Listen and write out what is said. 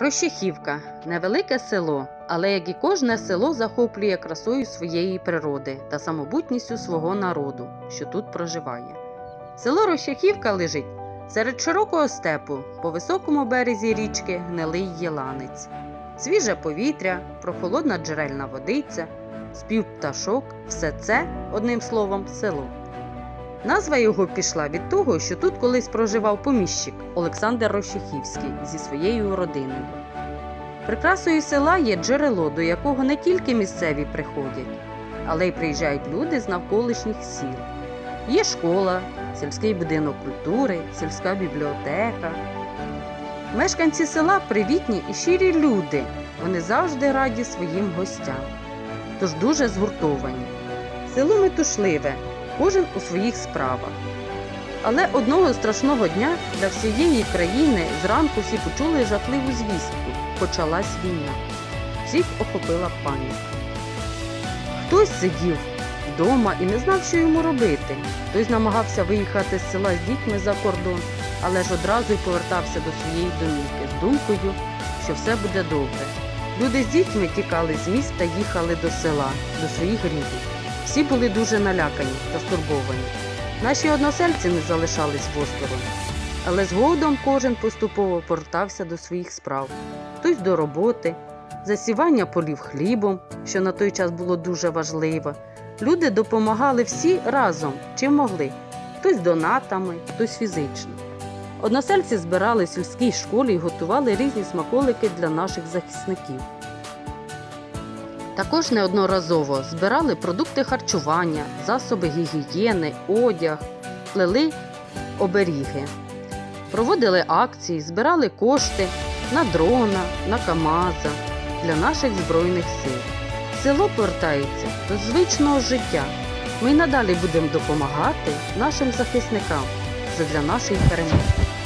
Рощахівка невелике село, але як і кожне село захоплює красою своєї природи та самобутністю свого народу, що тут проживає. Село Рощахівка лежить серед широкого степу по високому березі річки Гнилий Єланець. Свіже повітря, прохолодна джерельна водиця, спів пташок все це, одним словом, село. Назва його пішла від того, що тут колись проживав поміщик Олександр Рощахівський зі своєю родиною. Прикрасою села є джерело, до якого не тільки місцеві приходять, але й приїжджають люди з навколишніх сіл. Є школа, сільський будинок культури, сільська бібліотека. Мешканці села привітні і щирі люди. Вони завжди раді своїм гостям, тож дуже згуртовані. Село метушливе, кожен у своїх справах. Але одного страшного дня для всієї країни зранку всі почули жахливу звістку. Почалась війна. Всіх охопила паніка. Хтось сидів вдома і не знав, що йому робити. Хтось намагався виїхати з села з дітьми за кордон, але ж одразу й повертався до своєї домівки з думкою, що все буде добре. Люди з дітьми тікали з міста, їхали до села, до своїх рідних. Всі були дуже налякані та стурбовані. Наші односельці не залишались восторонь, але згодом кожен поступово повертався до своїх справ, хтось до роботи, засівання полів хлібом, що на той час було дуже важливо. Люди допомагали всі разом, чим могли, хтось донатами, хтось фізично. Односельці збирали в сільській школі і готували різні смаколики для наших захисників. Також неодноразово збирали продукти харчування, засоби гігієни, одяг, плели оберіги. Проводили акції, збирали кошти на дрона, на КАМАЗа для наших Збройних сил. Село повертається до звичного життя. Ми й надалі будемо допомагати нашим захисникам задля нашої перемоги.